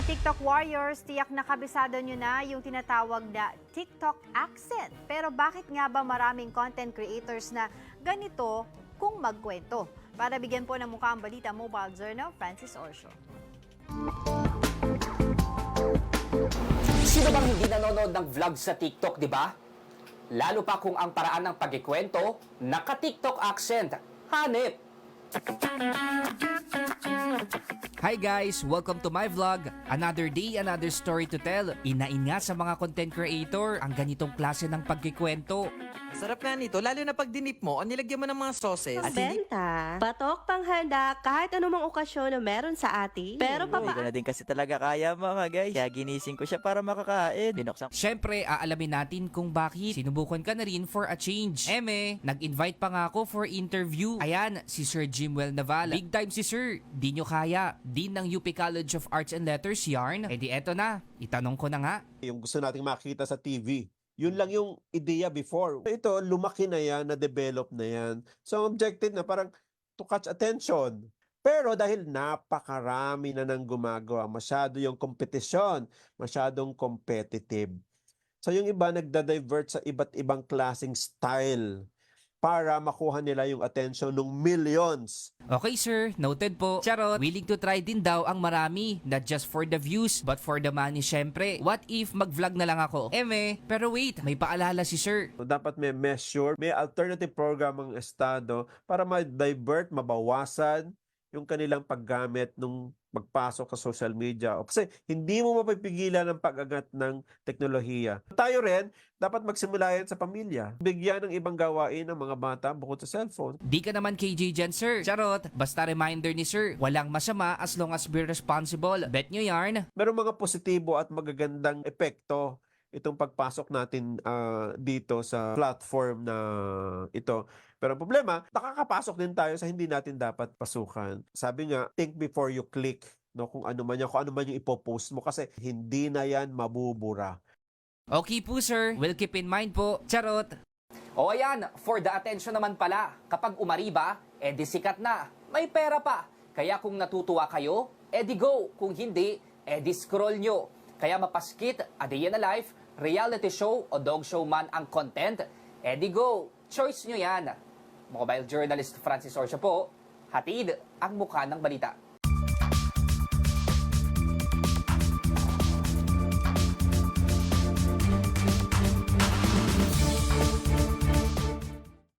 Mga TikTok warriors, tiyak na kabisado nyo na yung tinatawag na TikTok accent. Pero bakit nga ba maraming content creators na ganito kung magkwento? Para bigyan po ng mukha ang balita, Mobile Journal, Francis Orsho. Sino bang hindi nanonood ng vlog sa TikTok, di ba? Lalo pa kung ang paraan ng pagkikwento, naka-TikTok accent. Hanip! Hi guys! Welcome to my vlog. Another day, another story to tell. Inain nga sa mga content creator ang ganitong klase ng pagkikwento. Sarap nga nito, lalo na pag dinip mo o nilagyan mo ng mga sauces. At hindi Benta. Patok panghanda kahit anumang okasyon na meron sa atin. Pero papa... ko na din kasi talaga kaya mga guys. Kaya ginising ko siya para makakain. Binuksan Siyempre, aalamin natin kung bakit sinubukan ka na rin for a change. Eme, nag-invite pa nga ako for interview. Ayan, si Sir Jimwell Naval. Big time si Sir. Di nyo kaya. Dean ng UP College of Arts and Letters, yarn. E di eto na. Itanong ko na nga. yung gusto nating makita sa TV. Yun lang yung ideya before. Ito, lumaki na yan, na-develop na yan. So, ang objective na parang to catch attention. Pero dahil napakarami na nang gumagawa, masyado yung kompetisyon, masyadong competitive. So, yung iba nagda-divert sa iba't ibang klaseng style para makuha nila yung attention ng millions. Okay sir, noted po. Charot, willing to try din daw ang marami. Not just for the views, but for the money syempre. What if mag-vlog na lang ako? Eme, pero wait, may paalala si sir. So, dapat may measure, may alternative program ang Estado para ma-divert, mabawasan yung kanilang paggamit nung magpasok sa social media. O, Kasi hindi mo mapipigilan ang pag-agat ng teknolohiya. Tayo rin, dapat magsimula yan sa pamilya. Bigyan ng ibang gawain ng mga bata bukod sa cellphone. Di ka naman KJ dyan sir. Charot, basta reminder ni sir, walang masama as long as be responsible. Bet nyo yarn? Meron mga positibo at magagandang epekto itong pagpasok natin ah, dito sa platform na ito. Pero ang problema, nakakapasok din tayo sa hindi natin dapat pasukan. Sabi nga, think before you click. No, kung ano man yan, kung ano man yung ipopost mo kasi hindi na yan mabubura. Okay po sir, will keep in mind po. Charot. O ayan, for the attention naman pala, kapag umariba, edi sikat na. May pera pa. Kaya kung natutuwa kayo, edi go. Kung hindi, edi scroll nyo. Kaya mapaskit, a day in a life, reality show o dog show man ang content, edi go. Choice nyo yan. Mobile journalist Francis Orsha po, hatid ang mukha ng balita.